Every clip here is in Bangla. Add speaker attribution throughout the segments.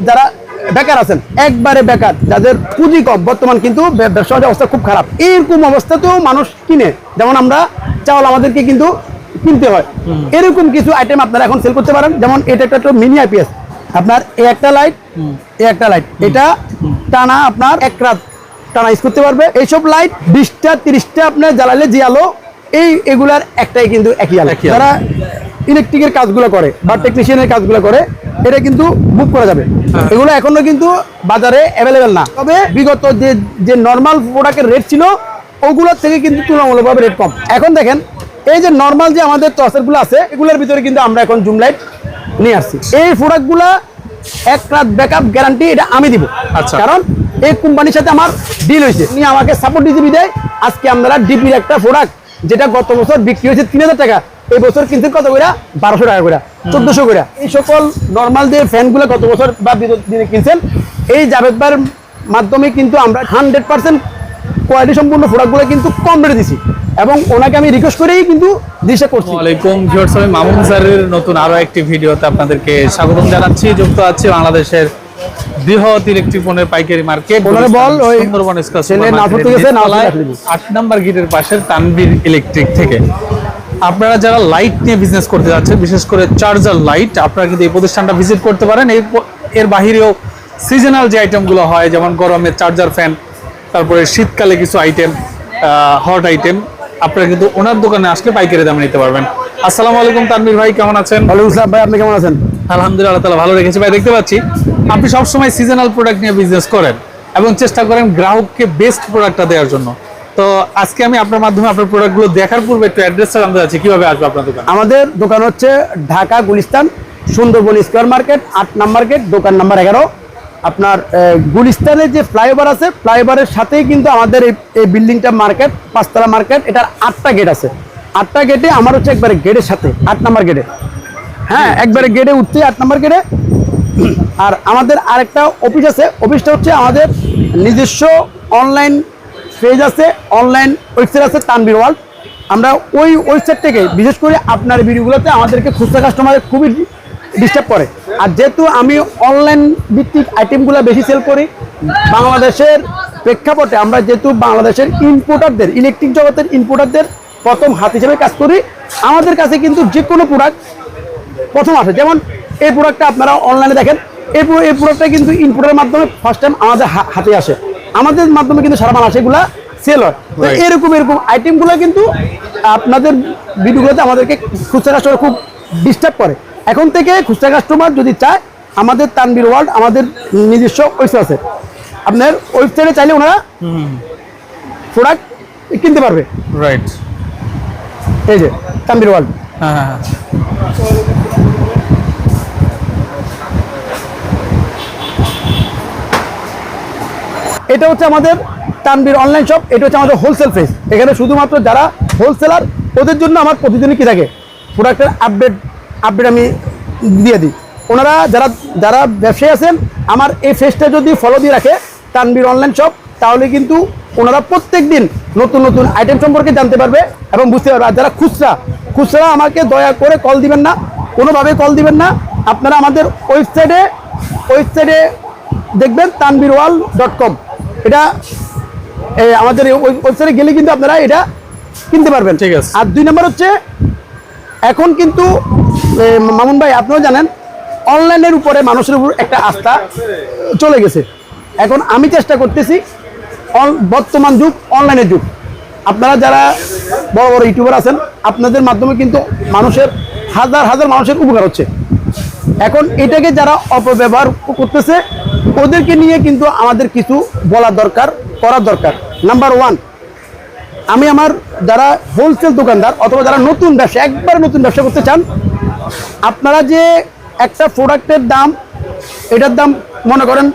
Speaker 1: যারা বেকার আছেন একবারে বেকার যাদের পুঁজি কম বর্তমান কিন্তু ব্য- ব্যবসার অবস্থা খুব খারাপ। এরকম অবস্থাতেও মানুষ কিনে। যেমন আমরা চাউল আমাদেরকে কিন্তু কিনতে হয়। এরকম কিছু আইটেম আপনারা এখন সেল করতে পারেন। যেমন এটা একটা মিনি আইপিএস আপনার এই একটা লাইট এই একটা লাইট এটা টানা আপনার এক রাত টানা ইউজ করতে পারবে। এইসব লাইট বিশটা তিরিশটা আপনার জ্বালালে যে আলো এই এগুলার একটাই কিন্তু একই আলো। যারা ইলেকট্রিকের কাজগুলো করে বা টেকনিশিয়ানের কাজগুলো করে এটা কিন্তু বুক করা যাবে। এগুলো এখনও কিন্তু বাজারে অ্যাভেলেবেল না। তবে বিগত যে যে নর্মাল প্রোডাক্টের রেট ছিল ওগুলোর থেকে কিন্তু তুলনামূলকভাবে রেট কম। এখন দেখেন এই যে নর্মাল যে আমাদের টসেরগুলো আছে এগুলোর ভিতরে কিন্তু আমরা এখন জুম লাইট নিয়ে আসছি। এই প্রোডাক্টগুলো এক রাত ব্যাকআপ গ্যারান্টি এটা আমি দিব।
Speaker 2: আচ্ছা।
Speaker 1: কারণ এই কোম্পানির সাথে আমার ডিল হয়েছে। উনি আমাকে সাপোর্ট দিতে বিদায় আজকে আমরা ডিপির একটা প্রোডাক্ট যেটা গত বছর বিক্রি হয়েছে তিন হাজার টাকা। এই বছর কিনতে কত করে বারোশো টাকা করে চোদ্দশো করে এই সকল নর্মাল যে ফ্যানগুলো গত বছর বা বিগত দিনে কিনছেন এই জাভেদ ভাইয়ের মাধ্যমে কিন্তু আমরা হান্ড্রেড পার্সেন্ট কোয়ালিটি সম্পূর্ণ প্রোডাক্টগুলো কিন্তু কম রেটে দিছি। এবং ওনাকে আমি রিকোয়েস্ট করেই কিন্তু দিশা করছি।
Speaker 2: আসসালামাইকুম ভিউয়ার্স আমি মামুন স্যারের নতুন আরও একটি ভিডিওতে আপনাদেরকে স্বাগতম জানাচ্ছি। যুক্ত আছি বাংলাদেশের বৃহৎ ইলেকট্রিক পণ্যের পাইকারি মার্কেট
Speaker 1: ওনারে বল, ওই
Speaker 2: সুন্দরবন। আট নাম্বার গেটের পাশের তানবীর ইলেকট্রিক থেকে। আপনারা যারা লাইট নিয়ে বিজনেস করতে যাচ্ছেন বিশেষ করে চার্জার লাইট আপনারা কিন্তু এই প্রতিষ্ঠানটা ভিজিট করতে পারেন। এর এর বাহিরেও সিজনাল যে আইটেমগুলো হয় যেমন গরমে চার্জার ফ্যান তারপরে শীতকালে কিছু আইটেম হট আইটেম আপনারা কিন্তু ওনার দোকানে আসলে পাইকারি দামে নিতে পারবেন। আসসালামু আলাইকুম তানভীর ভাই কেমন আছেন?
Speaker 1: ওয়ালাইকুম আসসালাম ভাই আপনি কেমন আছেন?
Speaker 2: আলহামদুলিল্লাহ তাআলা ভালো রেখেছে। ভাই দেখতে পাচ্ছি আপনি সবসময় সিজনাল প্রোডাক্ট নিয়ে বিজনেস করেন এবং চেষ্টা করেন গ্রাহককে বেস্ট প্রোডাক্টটা দেওয়ার জন্য। তো আজকে আমি আপনার মাধ্যমে আপনার প্রোডাক্টগুলো দেখার পূর্বে একটু অ্যাড্রেসটা জানতে চাচ্ছি, কীভাবে আসবে আপনার দোকান?
Speaker 1: আমাদের দোকান হচ্ছে ঢাকা গুলিস্তান, সুন্দরবন স্কোয়ার মার্কেট আট নাম্বার গেট দোকান নাম্বার এগারো। আপনার গুলিস্তানের যে ফ্লাইওভার আছে ফ্লাইওভারের সাথেই কিন্তু আমাদের এই এই বিল্ডিংটা মার্কেট পাঁচতলা মার্কেট এটার আটটা গেট আছে। আটটা গেটে আমার হচ্ছে একবারে গেটের সাথে, আট নাম্বার গেটে হ্যাঁ একবারে গেটে উঠতে আট নাম্বার গেটে আর আমাদের আরেকটা অফিস আছে অফিসটা হচ্ছে আমাদের নিজস্ব অনলাইন পেজ আছে অনলাইন ওয়েবসাইট আছে তানবির ওয়ার্ল্ড। আমরা ওই ওয়েবসাইট থেকে, বিশেষ করে আপনার ভিডিওগুলোতে আমাদেরকে খুচরা কাস্টমারের খুবই ডিস্টার্ব করে। আর যেহেতু আমি অনলাইন ভিত্তিক আইটেমগুলো বেশি সেল করি, বাংলাদেশের প্রেক্ষাপটে আমরা যেহেতু বাংলাদেশের ইম্পোর্টারদের ইলেকট্রিক জগতের ইম্পোর্টারদের প্রথম হাত হিসেবে কাজ করি, আমাদের কাছে কিন্তু যে কোনো প্রোডাক্ট প্রথম আসে। যেমন এই প্রোডাক্টটা আপনারা অনলাইনে দেখেন, এই এই প্রোডাক্টটা কিন্তু ইনপুটের মাধ্যমে ফার্স্ট টাইম আমাদের হাতে আসে। আমাদের মাধ্যমে কিন্তু সারা আসে এগুলা সেল হয়। তো এরকম এরকম আইটেমগুলো কিন্তু আপনাদের ভিডিওগুলোতে আমাদেরকে খুচরা কাস্টমার খুব ডিস্টার্ব করে। এখন থেকে খুচরা কাস্টমার যদি চায় আমাদের তানবির ওয়ার্ল্ড আমাদের নিজস্ব ওয়েবসাইট আছে। আপনার ওয়েবসাইটে চাইলে ওনারা প্রোডাক্ট কিনতে পারবে।
Speaker 2: রাইট
Speaker 1: এই যে তানবির ওয়ার্ল্ড
Speaker 2: হ্যাঁ হ্যাঁ।
Speaker 1: এটা হচ্ছে আমাদের তানবির অনলাইন শপ এটা হচ্ছে আমাদের হোলসেল ফেস এখানে শুধুমাত্র যারা হোলসেলার ওদের জন্য আমার প্রতিদিনই কী থাকে? প্রোডাক্টের আপডেট আপডেট আমি দিয়ে দিই। ওনারা যারা যারা ব্যবসায়ী আছেন, আমার এই ফেসটা যদি ফলো দিয়ে রাখে তানবির অনলাইন শপ তাহলে কিন্তু ওনারা প্রত্যেক দিন নতুন নতুন আইটেম সম্পর্কে জানতে পারবে এবং বুঝতে পারবে। আর যারা খুচরা খুচরা আমাকে দয়া করে কল দিবেন না, কোনোভাবে কল দিবেন না। আপনারা আমাদের ওয়েবসাইটে ওয়েবসাইটে দেখবেন তানবির ওয়াল ডট কম এটা আমাদের ওয়েবসাইটে গেলে কিন্তু আপনারা এটা কিনতে পারবেন।
Speaker 2: ঠিক আছে।
Speaker 1: আর দুই নম্বর হচ্ছে এখন কিন্তু মামুন ভাই আপনিও জানেন অনলাইনের উপরে মানুষের উপর একটা আস্থা চলে গেছে। এখন আমি চেষ্টা করতেছি অন- বর্তমান যুগ অনলাইনের যুগ। আপনারা যারা বড় বড় ইউটিউবার আছেন আপনাদের মাধ্যমে কিন্তু মানুষের হাজার হাজার মানুষের উপকার হচ্ছে। এখন এটাকে যারা অপব্যবহার করতেছে ওদেরকে নিয়ে কিন্তু আমাদের কিছু বলার দরকার, করা দরকার। নাম্বার ওয়ান আমি আমার যারা হোলসেল দোকানদার অথবা যারা নতুন ব্যবসা, একবার নতুন ব্যবসা করতে চান, আপনারা যে একটা প্রোডাক্টের দাম, এটার দাম মনে করেন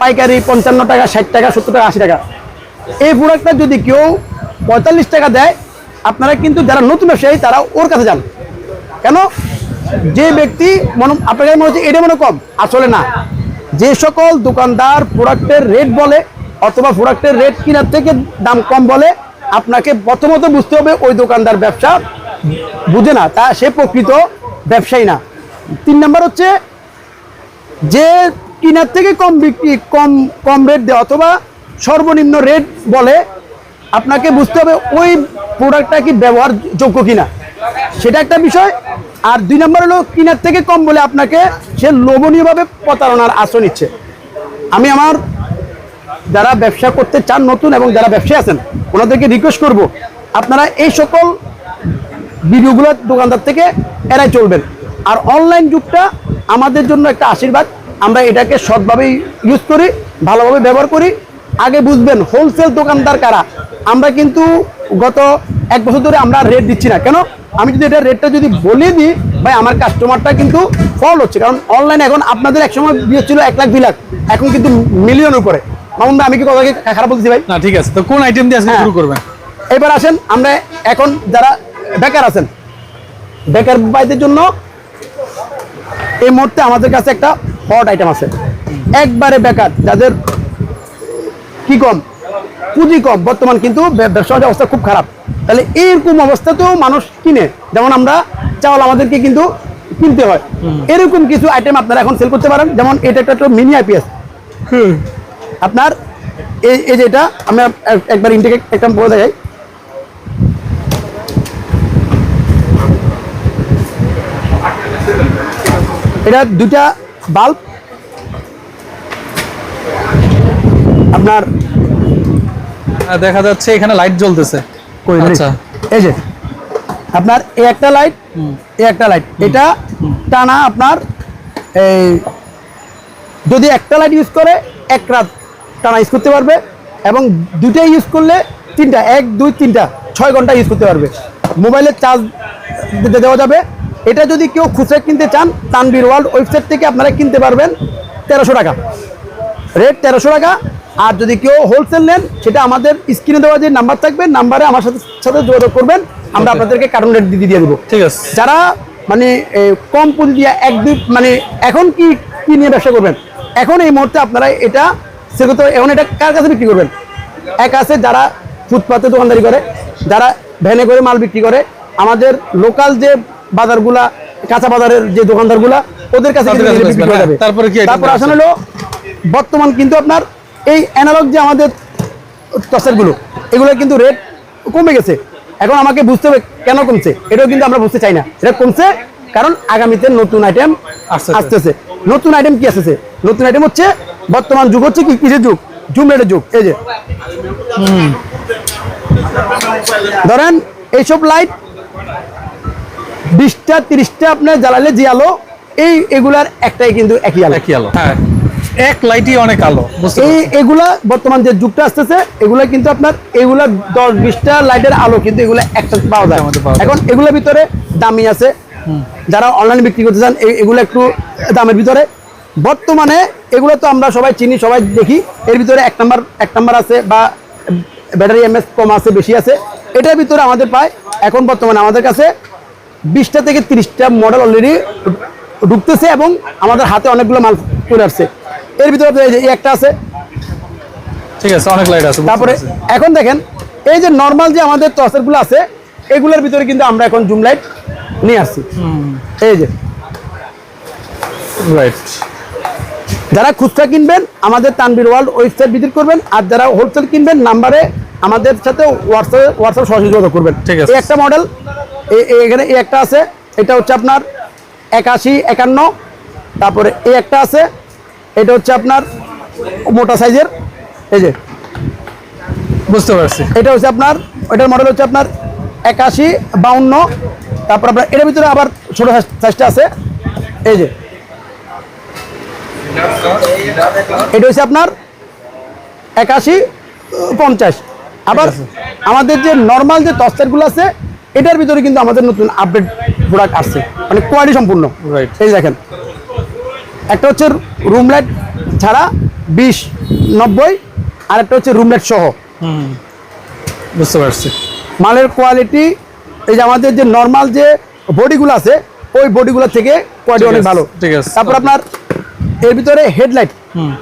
Speaker 1: পাইকারি পঞ্চান্ন টাকা, ষাট টাকা, সত্তর টাকা, আশি টাকা। এই প্রোডাক্টটা যদি কেউ পঁয়তাল্লিশ টাকা দেয়, আপনারা কিন্তু যারা নতুন ব্যবসায়ী, তারা ওর কাছে যান। কেন? যে ব্যক্তি মনে, আপনার কাছে মনে হচ্ছে এটা মনে কম। আসলে না। যে সকল দোকানদার প্রোডাক্টের রেট বলে অথবা প্রোডাক্টের রেট কেনার থেকে দাম কম বলে, আপনাকে প্রথমত বুঝতে হবে ওই দোকানদার ব্যবসা বুঝে না, তা সে প্রকৃত ব্যবসায়ী না। তিন নম্বর হচ্ছে, যে কিনার থেকে কম বিক্রি, কম কম রেট দেয় অথবা সর্বনিম্ন রেট বলে, আপনাকে বুঝতে হবে ওই প্রোডাক্টটা কি ব্যবহারযোগ্য কিনা। সেটা একটা বিষয়। আর দুই নম্বর হলো কিনার থেকে কম বলে আপনাকে সে লোভনীয়ভাবে প্রতারণার আশ্রয় নিচ্ছে। আমি আমার যারা ব্যবসা করতে চান নতুন এবং যারা ব্যবসায়ী আছেন, ওনাদেরকে রিকোয়েস্ট করব, আপনারা এই সকল ভিডিওগুলো দোকানদার থেকে এড়াই চলবেন। আর অনলাইন যুগটা আমাদের জন্য একটা আশীর্বাদ। আমরা এটাকে সৎভাবে ইউজ করি, ভালোভাবে ব্যবহার করি। আগে বুঝবেন হোলসেল দোকানদার কারা? আমরা কিন্তু গত এক বছর ধরে আমরা রেট দিচ্ছি না। কেন? আমি যদি এটা রেটটা যদি বলে দিই ভাই আমার কাস্টমারটা কিন্তু ফল হচ্ছে। কারণ অনলাইনে এখন আপনাদের একসময় দিয়ে ছিল এক লাখ দুই লাখ। এখন কিন্তু মিলিয়ন উপরে। মামুন ভাই আমি কি কথা খারাপ বলছি ভাই?
Speaker 2: না ঠিক আছে। তো কোন আইটেম দিয়ে আজকে
Speaker 1: হ্যাঁ।
Speaker 2: শুরু করবেন?
Speaker 1: এবার আসেন আমরা এখন যারা বেকার আছেন বেকার ভাইদের জন্য এই মুহূর্তে আমাদের কাছে একটা হট আইটেম আছে। একবারে বেকার যাদের কি কম পুঁজি কম বর্তমান কিন্তু ব্য- ব্যবসার অবস্থা খুব খারাপ। তাহলে এইরকম অবস্থাতেও মানুষ কিনে। যেমন আমরা চাউল আমাদেরকে কিন্তু কিনতে হয়। এরকম কিছু আইটেম আপনারা এখন সেল করতে পারেন। যেমন এটা একটা মিনি আইপিএস আপনার এই এই যেটা আমি একবার ইনটেক একটা বলে দেখাই। এটা দুটা বাল্ব আপনার
Speaker 2: দেখা যাচ্ছে এখানে লাইট জ্বলতেছে।
Speaker 1: কই রে?
Speaker 2: আচ্ছা।
Speaker 1: এই যে আপনার এই একটা লাইট এই একটা লাইট এটা টানা আপনার এই যদি একটা লাইট ইউজ করে এক রাত টানা ইউজ করতে পারবে এবং দুটাই ইউজ করলে তিনটা এক দুই তিনটা ছয় ঘণ্টা ইউজ করতে পারবে। মোবাইলের চার্জ দিতে দেওয়া যাবে। এটা যদি কেউ খুচরা কিনতে চান তানবির ওয়ার্ল্ড ওয়েবসাইট থেকে আপনারা কিনতে পারবেন তেরোশো টাকা। রেট তেরোশো টাকা আর যদি কেউ হোলসেল নেন সেটা আমাদের স্ক্রিনে দেওয়া যে নাম্বার থাকবে নাম্বারে আমার সাথে সাথে যোগাযোগ করবেন। আমরা আপনাদেরকে কার্টুন রেট দিয়ে দিয়ে দেবো।
Speaker 2: ঠিক আছে।
Speaker 1: যারা মানে কম পুঁজি দিয়ে এক দুই মানে এখন কি কি নিয়ে ব্যবসা করবেন? এখন এই মুহূর্তে আপনারা এটা সেগুলো এখন এটা কার কাছে বিক্রি করবেন? এক আছে যারা ফুটপাতে দোকানদারি করে যারা ভ্যানে করে মাল বিক্রি করে আমাদের লোকাল যে বাজারগুলা কাঁচা বাজারের যে দোকানদারগুলা ওদের কাছে
Speaker 2: হ্যাঁ। তারপরে কি
Speaker 1: তারপর? আসলে হলো বর্তমান কিন্তু আপনার এই অ্যানালগ যে আমাদের টসেরগুলো এগুলো কিন্তু রেট কমে গেছে। এখন আমাকে বুঝতে হবে কেন কমছে? এটাও কিন্তু আমরা বুঝতে চাই না। এটা কমছে কারণ আগামীতে নতুন আইটেম
Speaker 2: আসতেছে।
Speaker 1: নতুন আইটেম কি আসতেছে? নতুন আইটেম হচ্ছে বর্তমান যুগ হচ্ছে কি? কিসের যুগ? জুম রেটের যুগ। এই যে। ধরেন এইসব লাইট বিশটা তিরিশটা আপনার জ্বালালে যে আলো এই এগুলার একটাই কিন্তু একই আলো।
Speaker 2: একই আলো। হ্যাঁ। এক লাইটই অনেক আলো
Speaker 1: এই এগুলা বর্তমান যে যুগটা আসতেছে এগুলা কিন্তু আপনার এগুলা দশ বিশটা লাইটের আলো কিন্তু এগুলা একটা পাওয়া যায়। এখন এগুলোর ভিতরে দামি আছে। যারা অনলাইনে বিক্রি করতে চান এগুলো একটু দামের ভিতরে। বর্তমানে এগুলো তো আমরা সবাই চিনি সবাই দেখি। এর ভিতরে এক নাম্বার এক নাম্বার আছে বা ব্যাটারি এমএস কম আছে বেশি আছে। এটার ভিতরে আমাদের পায় এখন বর্তমানে আমাদের কাছে বিশটা থেকে তিরিশটা মডেল অলরেডি ঢুকতেছে এবং আমাদের হাতে অনেকগুলো মাল চলে আসছে। এর ভিতরে এই যে একটা আছে।
Speaker 2: ঠিক আছে অনেক লাইট আছে
Speaker 1: তারপরে এখন দেখেন এই যে নর্মাল যে আমাদের টসেরগুলো আছে এগুলোর ভিতরে কিন্তু আমরা এখন জুম লাইট নিয়ে আসছি। এই যে।
Speaker 2: রাইট
Speaker 1: যারা খুচরা কিনবেন আমাদের তানবির ওয়ার্ল্ড ওয়েবসাইট ভিজিট করবেন আর যারা হোলসেল কিনবেন নাম্বারে আমাদের সাথে হোয়াটসঅ্যাপে হোয়াটসঅ্যাপ সরাসরি যোগাযোগ করবেন।
Speaker 2: ঠিক আছে।
Speaker 1: একটা মডেল এখানে এই একটা আছে এটা হচ্ছে আপনার একাশি একান্ন তারপরে এই একটা আছে এটা হচ্ছে আপনার মোটা সাইজের এই যে।
Speaker 2: বুঝতে পারছি।
Speaker 1: এটা হচ্ছে আপনার এটার মডেল হচ্ছে আপনার একাশি বাউন্ন। তারপর আপনার এটার ভিতরে আবার ছোটো সাইজটা আছে। এই যে। এটা হচ্ছে আপনার একাশি পঞ্চাশ। আবার আমাদের যে নর্মাল যে টস্টারগুলো আছে এটার ভিতরে কিন্তু আমাদের নতুন আপডেট প্রোডাক্ট আসছে। মানে কোয়ালিটি সম্পূর্ণ. এই দেখেন। একটা হচ্ছে রুম লাইট ছাড়া বিশ নব্বই আর একটা হচ্ছে রুম লাইট সহ।
Speaker 2: হুম বুঝতে পারছি।
Speaker 1: মালের কোয়ালিটি এই যে আমাদের যে নর্মাল যে বডিগুলো আছে ওই বডিগুলো থেকে কোয়ালিটি অনেক ভালো।
Speaker 2: ঠিক আছে।
Speaker 1: তারপর আপনার এর ভিতরে হেডলাইট
Speaker 2: হুম।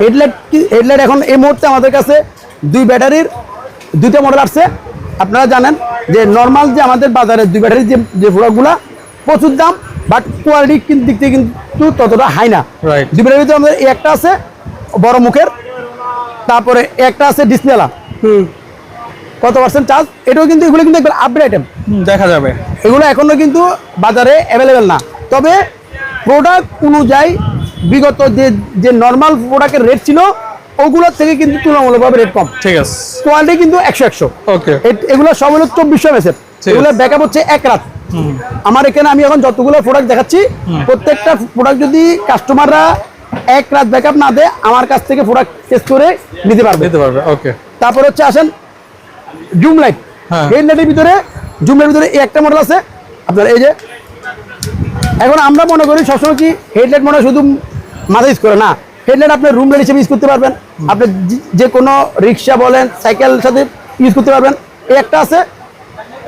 Speaker 1: হেডলাইট হেডলাইট এখন এই মুহূর্তে আমাদের কাছে দুই ব্যাটারির দুইটা মডেল আসছে। আপনারা জানেন যে নর্মাল যে আমাদের বাজারে দুই ব্যাটারির যে যে প্রোডাক্টগুলো প্রচুর দাম। বাট কোয়ালিটি কিন্তু দিক থেকে কিন্তু ততটা হাই না. দুপুরের ভিতরে আমাদের একটা আছে বড় মুখের তারপরে একটা আছে ডিসপ্লেলা কত পার্সেন্ট চার্জ এটাও কিন্তু এগুলো কিন্তু একবার আপডেট আইটেম
Speaker 2: দেখা যাবে।
Speaker 1: এগুলো এখনও কিন্তু বাজারে অ্যাভেলেবেল না। তবে প্রোডাক্ট অনুযায়ী বিগত যে যে নর্মাল প্রোডাক্টের রেট ছিল ওগুলোর থেকে কিন্তু তুলনামূলকভাবে রেট কম।
Speaker 2: ঠিক আছে।
Speaker 1: কোয়ালিটি কিন্তু একশো একশো।
Speaker 2: ওকে
Speaker 1: এগুলো সব হলো চব্বিশশো মেসের এগুলো। ব্যাকআপ হচ্ছে এক রাত। আমার এখানে আমি এখন যতগুলো প্রোডাক্ট দেখাচ্ছি প্রত্যেকটা প্রোডাক্ট যদি কাস্টমাররা এক রাত ব্যাকআপ না দেয় আমার কাছ থেকে প্রোডাক্ট টেস্ট করে নিতে পারবে।
Speaker 2: দিতে পারবে ওকে
Speaker 1: তারপর হচ্ছে আসেন জুম লাইট
Speaker 2: হ্যাঁ।
Speaker 1: এই লাইটের ভিতরে জুম লাইটের ভিতরে এই একটা মডেল আছে। আপনার এই যে এখন আমরা মনে করি সবসময় কি হেডলাইট মনে শুধু মাথা ইউজ করে না। হেডলাইট আপনি রুম লাইট হিসেবে ইউজ করতে পারবেন। আপনি যে- যে কোনো রিক্সা বলেন সাইকেল সাথে ইউজ করতে পারবেন। এই একটা আছে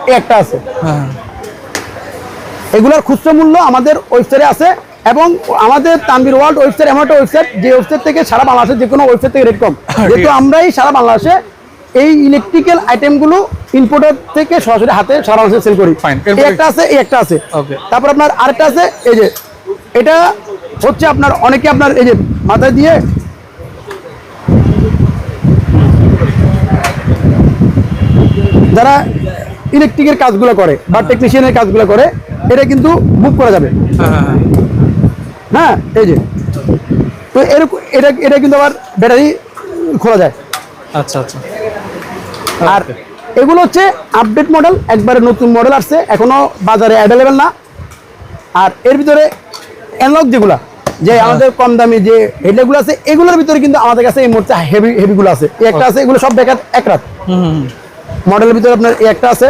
Speaker 1: এই একটা আছে।
Speaker 2: হ্যাঁ।
Speaker 1: এগুলোর খুচরো মূল্য আমাদের ওয়েবসাইটে আছে এবং আমাদের তানবির ওয়ার্ল্ড ওয়েবসাইট এমন একটা ওয়েবসাইট যে ওয়েবসাইট থেকে সারা বাংলাদেশের যে কোনো ওয়েবসাইট থেকে রেট কম যেহেতু আমরাই সারা বাংলাদেশে এই ইলেকট্রিক্যাল আইটেমগুলো ইম্পোর্টার থেকে সরাসরি হাতে সারা বাংলাদেশে সেল করি। এই একটা আছে এই একটা আছে। তারপর আপনার আরেকটা আছে এই যে এটা হচ্ছে আপনার অনেকে আপনার এই যে মাথায় দিয়ে যারা ইলেকট্রিকের কাজগুলো করে বা টেকনিশিয়ানের কাজগুলো করে এটা কিন্তু বুক করা যাবে।
Speaker 2: হ্যাঁ হ্যাঁ, হ্যাঁ।
Speaker 1: হ্যাঁ এই যে। তো এরকম এটা এটা কিন্তু আবার ব্যাটারি খোলা যায়।
Speaker 2: আচ্ছা আচ্ছা।
Speaker 1: আর এগুলো হচ্ছে আপডেট মডেল একবারে নতুন মডেল আসছে এখনও বাজারে অ্যাভেলেবেল না। আর এর ভিতরে অ্যানলগ যেগুলা যে আমাদের কম দামি যে হেডলাইটগুলো আছে এগুলোর ভিতরে কিন্তু আমাদের কাছে এই মুহূর্তে হেভি হেভিগুলো আছে। একটা আছে এগুলো সব বেকার এক রাত। মডেলের ভিতরে আপনার একটা আছে।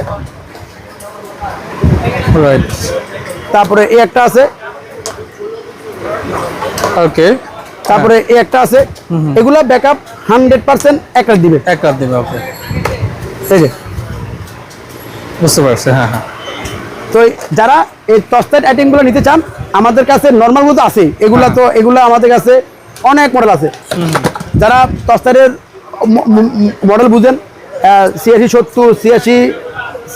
Speaker 2: রাইট
Speaker 1: তারপরে এই একটা আছে।
Speaker 2: ওকে
Speaker 1: তারপরে এই একটা আছে। এগুলো ব্যাকআপ হান্ড্রেড পার্সেন্ট এক দিবে।
Speaker 2: এক দিবে দেবে ওকে
Speaker 1: এই যে।
Speaker 2: বুঝতে পারছি হ্যাঁ হ্যাঁ।
Speaker 1: তো যারা এই টস্টেড আইটেমগুলো নিতে চান আমাদের কাছে নর্মালগুলো তো আছেই। এগুলা তো এগুলো আমাদের কাছে অনেক মডেল আছে। যারা টস্টারের মডেল বুঝেন ছিয়াশি সত্তর ছিয়াশি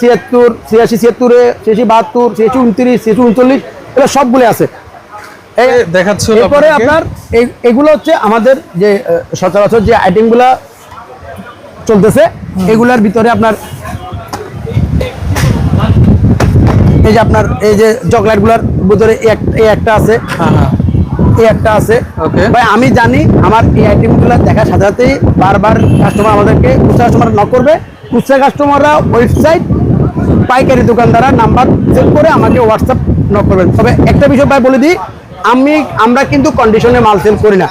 Speaker 1: ছিয়াত্তর ছিয়াশি ছিয়াত্তরে ছিয়াশি বাহাত্তর ছিয়াশি উনত্রিশ ছিয়াশি উনচল্লিশ এগুলো সবগুলো আছে।
Speaker 2: দেখাচ্ছি
Speaker 1: এরপরে আপনার এগুলো হচ্ছে আমাদের যে সচরাচর যে আইটেমগুলা চলতেছে এগুলার ভিতরে আপনার এই যে আপনার এই যে চকলেটগুলার ভিতরে এই একটা আছে।
Speaker 2: হ্যাঁ হ্যাঁ।
Speaker 1: এই একটা আছে. ভাই আমি জানি আমার এই আইটেমগুলো দেখার সাথে সাথেই বারবার কাস্টমার আমাদেরকে খুচরা কাস্টমার নক করবে। খুচরা কাস্টমাররা ওয়েবসাইট পাইকারি দোকানদাররা নাম্বার চেক করে আমাকে হোয়াটসঅ্যাপ নক করবেন। তবে একটা বিষয় ভাই বলে দিই, আমি, আমরা কিন্তু কন্ডিশনে মাল সেল করি না।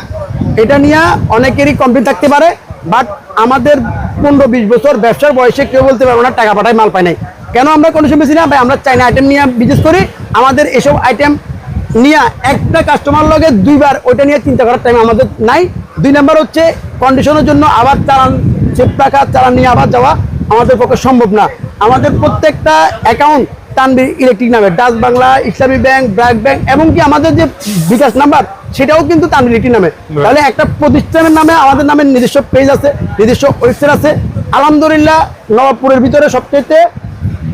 Speaker 1: এটা নিয়ে অনেকেরই কমপ্লিট থাকতে পারে বাট আমাদের পনেরো বিশ বছর ব্যবসার বয়সে কেউ বলতে পারব না, টাকা পাঠায় মাল পাই নাই। কেন আমরা কন্ডিশন বেশি না? ভাই, আমরা চাইনা আইটেম নিয়ে বিজনেস করি, আমাদের এসব আইটেম নিয়ে একটা কাস্টমার লগে দুইবার ওইটা নিয়ে চিন্তা করার টাইম আমাদের নাই। দুই নাম্বার হচ্ছে কন্ডিশনের জন্য আবার চালান চেপ টাকা চালান নিয়ে আবার যাওয়া আমাদের পক্ষে সম্ভব না। আমাদের প্রত্যেকটা অ্যাকাউন্ট তানবির ইলেকট্রিক নামে। Dutch Bangla Islami bank BRAC bank এমনকি আমাদের যে বিকাশ নাম্বার সেটাও কিন্তু তানবির ইলেকট্রিক নামে। তাহলে একটা প্রতিষ্ঠানের নামে আমাদের নামে নিজস্ব পেজ আছে নিজস্ব ওয়েবসাইট আছে। আলহামদুলিল্লাহ নবাবপুরের ভিতরে সবচেয়ে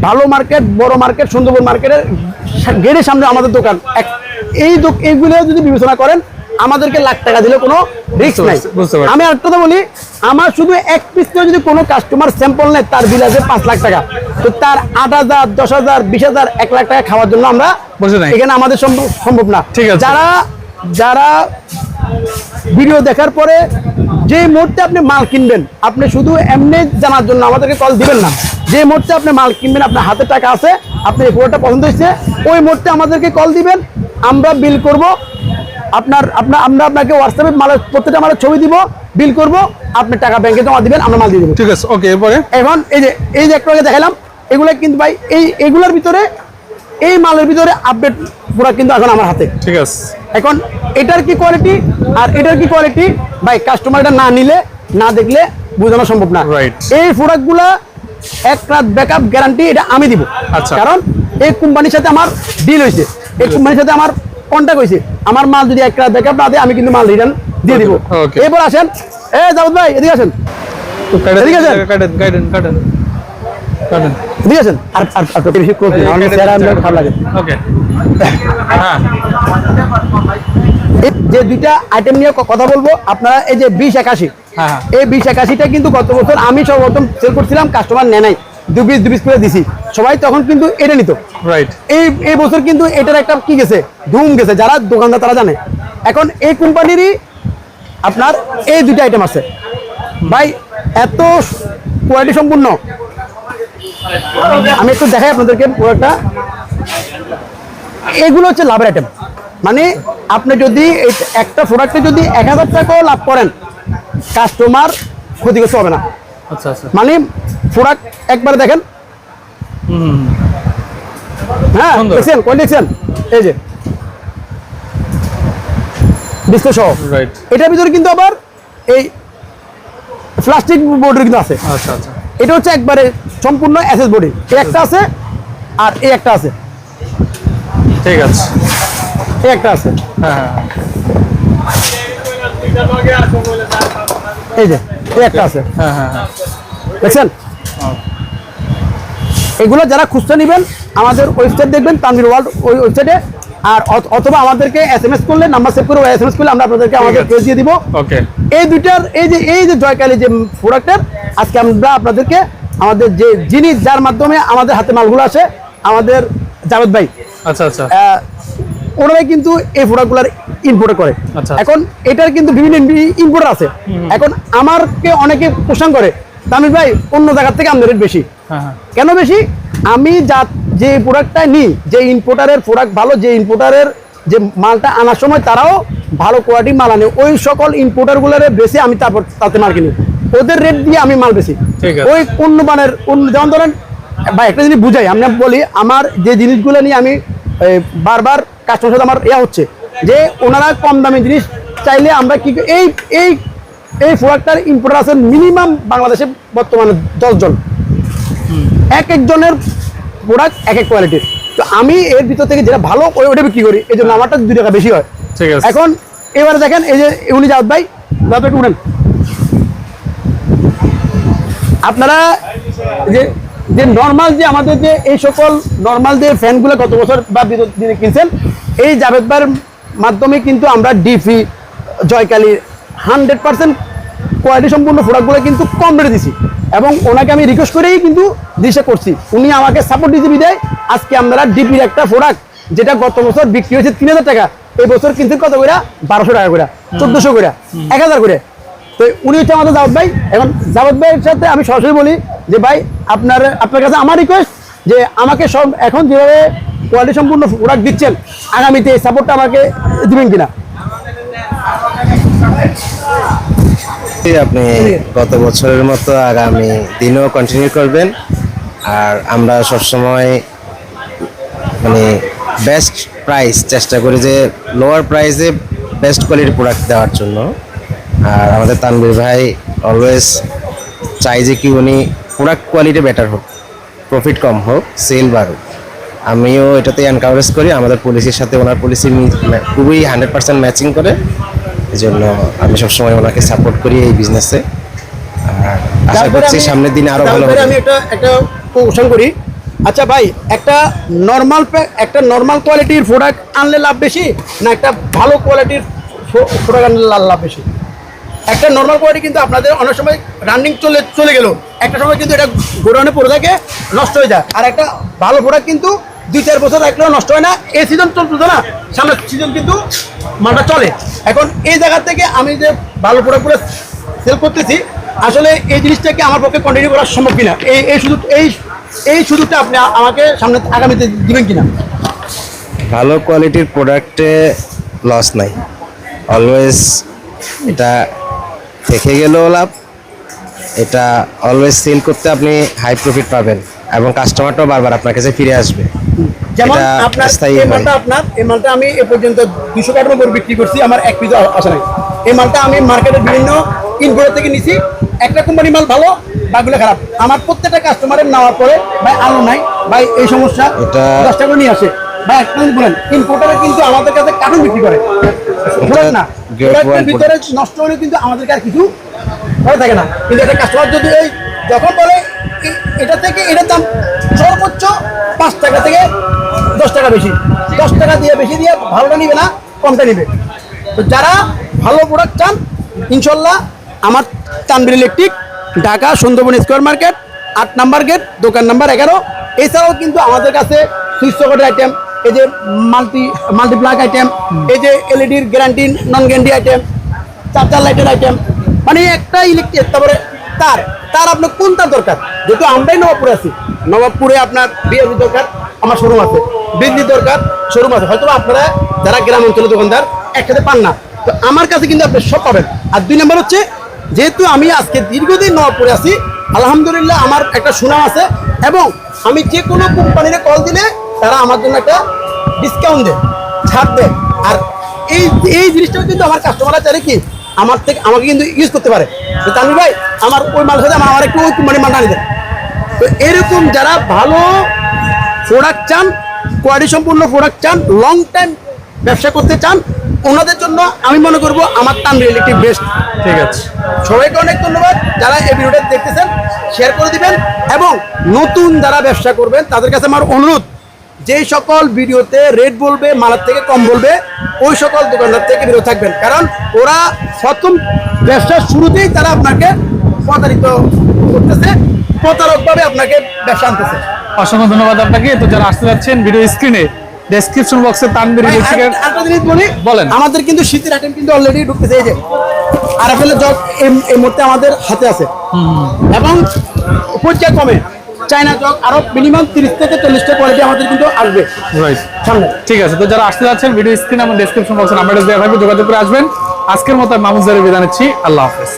Speaker 1: ভালো মার্কেট বড় মার্কেট সুন্দরবন মার্কেটের গেটের সামনে আমাদের দোকান। এই এইগুলো যদি বিবেচনা করেন আমাদেরকে লাখ টাকা দিলে কোনো রিস্ক নাই। আমি আর কথা বলি আমার শুধু এক পিস করে যদি কোনো কাস্টমার স্যাম্পল নেয় তার বিল আছে পাঁচ লাখ টাকা। তো তার আট হাজার দশ হাজার বিশ হাজার এক লাখ টাকা খাওয়ার জন্য আমরা এখানে আমাদের সম্ভব না। যারা যারা ভিডিও দেখার পরে যে মুহূর্তে আপনি মাল কিনবেন আপনি শুধু এমনি জানার জন্য আমাদেরকে কল দিবেন না। যে মুহূর্তে আপনি মাল কিনবেন আপনার হাতে টাকা আছে আপনি এই পুরোটা পছন্দ হয়েছে ওই মুহূর্তে আমাদেরকে কল দিবেন আমরা বিল করব আপনার আপনার আমরা আপনাকে হোয়াটসঅ্যাপে মালের প্রত্যেকটা মালের ছবি দিব বিল করব আপনি টাকা ব্যাংকে জমা দিবেন আমরা মাল দিয়ে দেবো।
Speaker 2: ঠিক আছে ওকে এরপরে?
Speaker 1: এখন এই যে এই যে একটু আগে দেখালাম এগুলো কিন্তু ভাই এই এগুলোর ভিতরে এই মালের ভিতরে আপডেট পুরো কিন্তু এখন আমার হাতে।
Speaker 2: ঠিক আছে।
Speaker 1: এখন এটার কি কোয়ালিটি আর এটার কি কোয়ালিটি ভাই কাস্টমার এটা না নিলে না দেখলে বোঝানো সম্ভব না. এই প্রোডাক্টগুলা এক রাত ব্যাকআপ গ্যারান্টি এটা আমি দিব।
Speaker 2: আচ্ছা।
Speaker 1: কারণ এই কোম্পানির সাথে আমার ডিল হয়েছে। এই কোম্পানির সাথে আমার কন্ট্যাক্ট হয়েছে আমার মাল যদি এক রাত ব্যাকআপ না দেয় আমি কিন্তু মাল রিটার্ন দিয়ে দিব। এরপর আসেন এ জাভেদ ভাই এদিকে আসেন।
Speaker 2: তো কাটেন কাটেন কাটেন কাটেন কাটেন।
Speaker 1: এদিকে আর আর আর বেশি ক্লোজ না আমার চেহারা আপনার খারাপ লাগে।
Speaker 2: ওকে হ্যাঁ।
Speaker 1: যে দুইটা আইটেম নিয়ে কথা বলব আপনারা এই যে বিশ একাশি
Speaker 2: হ্যাঁ, হ্যাঁ।
Speaker 1: এই বিশ একাশিটা কিন্তু গত বছর আমি সর্বপ্রথম সেল করছিলাম কাস্টমার নেয় নাই। দু পিস দু পিস করে দিছি। সবাই তখন কিন্তু এটা নিত।
Speaker 2: রাইট
Speaker 1: এই এই বছর কিন্তু এটার একটা কি গেছে? ধুম গেছে যারা দোকানদার তারা জানে। এখন এই কোম্পানিরই আপনার এই দুইটা আইটেম আছে। ভাই এত কোয়ালিটি সম্পূর্ণ। আমি একটু দেখাই আপনাদেরকে পুরোটা। এগুলো হচ্ছে লাভের আইটেম মানে আপনি যদি একটা প্রোডাক্টে যদি এক হাজার টাকাও লাভ করেন কাস্টমার ক্ষতিগ্রস্ত হবে না। মানে প্রোডাক্ট একবারে দেখেন। হ্যাঁ দেখছেন কই দেখছেন? এই যে। ডিসপ্লে সহ।
Speaker 2: রাইট
Speaker 1: এটার ভিতরে কিন্তু আবার এই প্লাস্টিক বোর্ডের কিন্তু আছে।
Speaker 2: আচ্ছা আচ্ছা।
Speaker 1: এটা হচ্ছে একবারে সম্পূর্ণ এসএস বডি এই একটা আছে আর এই একটা আছে।
Speaker 2: ঠিক আছে।
Speaker 1: এই একটা আছে।
Speaker 2: হ্যাঁ হ্যাঁ।
Speaker 1: এই যে। একটা আছে।
Speaker 2: হ্যাঁ হ্যাঁ হ্যাঁ।
Speaker 1: দেখছেন? এগুলো যারা খুচরা নেবেন আমাদের ওয়েবসাইট দেখবেন তানভীর ওয়ার্ল্ড ওই ওয়েবসাইটে আর অথ- অথবা আমাদেরকে এস এম এস করলে নাম্বার সেভ করে এস এম এস করলে আমরা আপনাদেরকে আমাদের। পেজ দিয়ে দিব।
Speaker 2: ওকে
Speaker 1: এই দুইটার এই যে এই যে জয়কালী যে প্রোডাক্টের আজকে আমরা আপনাদেরকে আমাদের যে জিনিস যার মাধ্যমে আমাদের হাতে মালগুলো আসে আমাদের জাভেদ ভাই।
Speaker 2: আচ্ছা আচ্ছা।
Speaker 1: ওনারাই কিন্তু এই প্রোডাক্টগুলোর ইম্পোর্ট করে।
Speaker 2: আচ্ছা।
Speaker 1: এখন এটার কিন্তু বিভিন্ন ইম্পোর্টার আছে। এখন আমারকে অনেকে প্রশ্ন করে তামিল ভাই অন্য জায়গার থেকে আমাদের রেট বেশি?
Speaker 2: হ্যাঁ হ্যাঁ।
Speaker 1: কেন বেশি? আমি যা যে প্রোডাক্টটা নিই যে ইম্পোর্টারের প্রোডাক্ট ভালো যে ইম্পোর্টারের যে মালটা আনার সময় তারাও ভালো কোয়ালিটি মাল আনে। ওই সকল ইম্পোর্টারগুলোর বেশি আমি তারপর তাতে মাল কিনি। ওদের রেট দিয়ে আমি মাল বেশি। ওই অন্য মানের অন্য- যেমন ধরেন বা একটা জিনিস বুঝাই। আমি বলি আমার যে জিনিসগুলো নিয়ে আমি বারবার কাস্টমার সাথে আমার ইয়া হচ্ছে যে ওনারা কম দামি জিনিস চাইলে আমরা কি এই এই এই প্রোডাক্টটার ইম্পোর্টার আছে মিনিমাম বাংলাদেশে বর্তমানে দশজন। এক একজনের প্রোডাক্ট এক এক কোয়ালিটির তো আমি এর ভিতর থেকে যেটা ভালো ওই ওটা বিক্রি করি। এই জন্য আমারটা দুই টাকা বেশি হয়।
Speaker 2: ঠিক আছে।
Speaker 1: এখন এবারে দেখেন এই যে উনি যাওয়াত ভাই যাওয়াত একটু উঠেন। আপনারা যে যে নর্মাল যে আমাদের যে এই সকল নর্মাল যে ফ্যানগুলো গত বছর বা বিগত দিনে কিনছেন এই জাভেদ ভাইয়ের মাধ্যমে কিন্তু আমরা DP Joykali hundred percent quality সম্পূর্ণ প্রোডাক্টগুলো কিন্তু কম রেটে দিছি। এবং ওনাকে আমি রিকোয়েস্ট করেই কিন্তু দিশে করছি। উনি আমাকে সাপোর্ট দিতে বিদায়। আজকে আমরা ডিপির একটা প্রোডাক্ট যেটা গত বছর বিক্রি হয়েছে তিন হাজার টাকা এই বছর কিনছেন কত করে বারোশো টাকা করে চোদ্দশো করে এক হাজার করে তো উনি হচ্ছে আমাদের জাভদ ভাই। এখন জাভদ ভাইয়ের সাথে আমি সরাসরি বলি যে, ভাই, আপনার আপনার কাছে আমার রিকোয়েস্ট যে, আমাকে সব এখন যেভাবে কোয়ালিটি সম্পূর্ণ প্রোডাক্ট দিচ্ছেন, আগামীতে এই সাপোর্টটা আমাকে দিবেন কিনা?
Speaker 3: আপনি গত বছরের মতো আগামী দিনেও কন্টিনিউ করবেন। আর আমরা সবসময় মানে বেস্ট প্রাইস চেষ্টা করি যে লোয়ার প্রাইসে বেস্ট কোয়ালিটির প্রোডাক্ট দেওয়ার জন্য। আর আমাদের তানবীর ভাই অলওয়েজ চাই যে কি উনি প্রোডাক্ট কোয়ালিটি বেটার হোক প্রফিট কম হোক সেল বাড়ুক। আমিও এটাতে এনকারেজ করি আমাদের পলিসির সাথে ওনার পলিসি খুবই হান্ড্রেড পার্সেন্ট ম্যাচিং করে। এই জন্য আমি সবসময় ওনাকে সাপোর্ট করি এই বিজনেসে আর আশা করছি সামনের দিনে আরও ভালো হবে।
Speaker 1: আমি একটা একটা কোশ্চেন করি। আচ্ছা ভাই একটা নর্মাল একটা নর্মাল কোয়ালিটির প্রোডাক্ট আনলে লাভ বেশি না একটা ভালো কোয়ালিটির প্রোডাক্ট আনলে লাভ বেশি? একটা নর্মাল কোয়ালিটি কিন্তু আপনাদের অনেক সময় রানিং চলে চলে গেল। একটা সময় কিন্তু এটা গোডাউনে পড়ে থাকে, নষ্ট হয়ে যায়। আর একটা ভালো প্রোডাক্ট কিন্তু দুই চার বছর রাখলেও নষ্ট হয় না। এই সিজন চলতেছে না, সামনের সিজন কিন্তু মালটা চলে। এখন এই জায়গা থেকে আমি যে ভালো প্রোডাক্টগুলো সেল করতেছি, আসলে এই জিনিসটাকে আমার পক্ষে কন্টিনিউ করা সম্ভব কিনা? এই এই সুযোগ, এই এই সুযোগটা আপনি আমাকে সামনে আগামীতে দিবেন কিনা?
Speaker 3: ভালো কোয়ালিটির প্রোডাক্টে লস নাই। অলওয়েজ এটা থেকে গেলেও লাভ। এটা অলওয়েজ সেল করতে আপনি হাই প্রফিট পাবেন এবং কাস্টমারটাও বারবার আপনার কাছে ফিরে আসবে।
Speaker 1: যেমন আপনার এই মালটা আপনার এই মালটা আমি এ পর্যন্ত দুশো টাকার উপর বিক্রি করছি আমার এক পিস আসে নাই। এই মালটা আমি মার্কেটের বিভিন্ন ইনপুট থেকে নিছি। একটা কোম্পানি মাল ভালো বাকিগুলো খারাপ। আমার প্রত্যেকটা কাস্টমারের নেওয়ার পরে ভাই আলু নাই ভাই এই সমস্যা
Speaker 3: এটা-
Speaker 1: দশ টাকা করে নিয়ে আসে। ভাই একটা বলেন ইম্পোর্টারে কিন্তু আমাদের কাছে কার্টুন বিক্রি করে। না। ভিতরে নষ্ট হলে কিন্তু আমাদেরকে আর কিছু থাকে না। কিন্তু একটা কাস্টমার যদি এই যখন বলে এটা থেকে এটার দাম সর্বোচ্চ পাঁচ টাকা থেকে দশ টাকা বেশি। দশ টাকা দিয়ে বেশি দিয়ে ভালোটা নিবে না কমটা নিবে। তো যারা ভালো প্রোডাক্ট চান ইনশাল্লাহ আমার Tanvir electric Dhaka Sundarban square market আট নাম্বার গেট দোকান নাম্বার এগারো। এছাড়াও কিন্তু আমাদের কাছে সুইচ সকেটের আইটেম এই যে মাল্টি মাল্টিপ্লাগ আইটেম এই যে এলইডির guarantee non guarantee item charger লাইটের আইটেম মানে একটা ইলেকট্রিক তারপরে তার তার আপনার কোন তার দরকার? যেহেতু আমরাই নবাবপুরে আছি। নবাবপুরে আপনার বিএসি দরকার, আমার শোরুম আছে। বিজলি দরকার শোরুম আছে। হয়তো আপনারা যারা গ্রাম অঞ্চলের দোকানদার, একসাথে পান না। তো আমার কাছে কিন্তু আপনি সব পাবেন। আর দুই নম্বর হচ্ছে, যেহেতু আমি আজকে দীর্ঘদিন নবাবপুরে আছি, আলহামদুলিল্লাহ আমার একটা সুনাম আছে, এবং আমি যে কোনো কোম্পানির কল দিলে তারা আমার জন্য একটা ডিসকাউন্ট দেয় ছাড় দেয়। আর এই এই জিনিসটাও কিন্তু আমার কাস্টমাররা চাইলে কি আমার থেকে আমাকে কিন্তু ইউজ করতে পারে। তো তানভীর ভাই আমার ওই মাল সাথে আমার একটু ওই কোম্পানির মালটা আনি দেন। তো এরকম যারা ভালো প্রোডাক্ট চান কোয়ালিটি সম্পূর্ণ প্রোডাক্ট চান লং টাইম ব্যবসা করতে চান ওনাদের জন্য আমি মনে করব আমার টান রিয়েলিটি বেস্ট
Speaker 2: ঠিক আছে।
Speaker 1: সবাইকে অনেক ধন্যবাদ। যারা এই ভিডিওটা দেখতেছেন শেয়ার করে দিবেন এবং নতুন যারা ব্যবসা করবেন তাদের কাছে আমার অনুরোধ যেই সকল ভিডিওতে রেট বলবে মালার থেকে কম বলবে ওই সকল দোকানদার থেকে বিরত থাকবেন। কারণ ওরা প্রথম ব্যবসার শুরুতেই তারা আপনাকে প্রতারিত করতেছে প্রতারকভাবে আপনাকে ব্যবসা আনতেছে।
Speaker 2: অসংখ্য ধন্যবাদ আপনাকে। তো যারা আসতে যাচ্ছেন ভিডিও স্ক্রিনে ডেসক্রিপশন বক্সে তানবির ইলেকট্রিকের
Speaker 1: আরেকটা জিনিস বলি
Speaker 2: বলেন।
Speaker 1: আমাদের কিন্তু শীতের আইটেম কিন্তু অলরেডি ঢুকতেছে এই যে আর এফ জগ এই- এই মুহূর্তে আমাদের হাতে আছে। এবং পর্যায় কমে। চায়না জগ আরও মিনিমাম তিরিশ থেকে চল্লিশটা কোয়ালিটি আমাদের কিন্তু আসবে। সামনে।
Speaker 2: ঠিক আছে তো যারা আসতে যাচ্ছেন ভিডিও স্ক্রিন আমার ডেসক্রিপশন বক্সে নাম্বারটা দেওয়া থাকবে যোগাযোগ করে আসবেন। আজকের মতো মামুজারে বিদায় নিচ্ছি। আল্লাহ হাফেজ।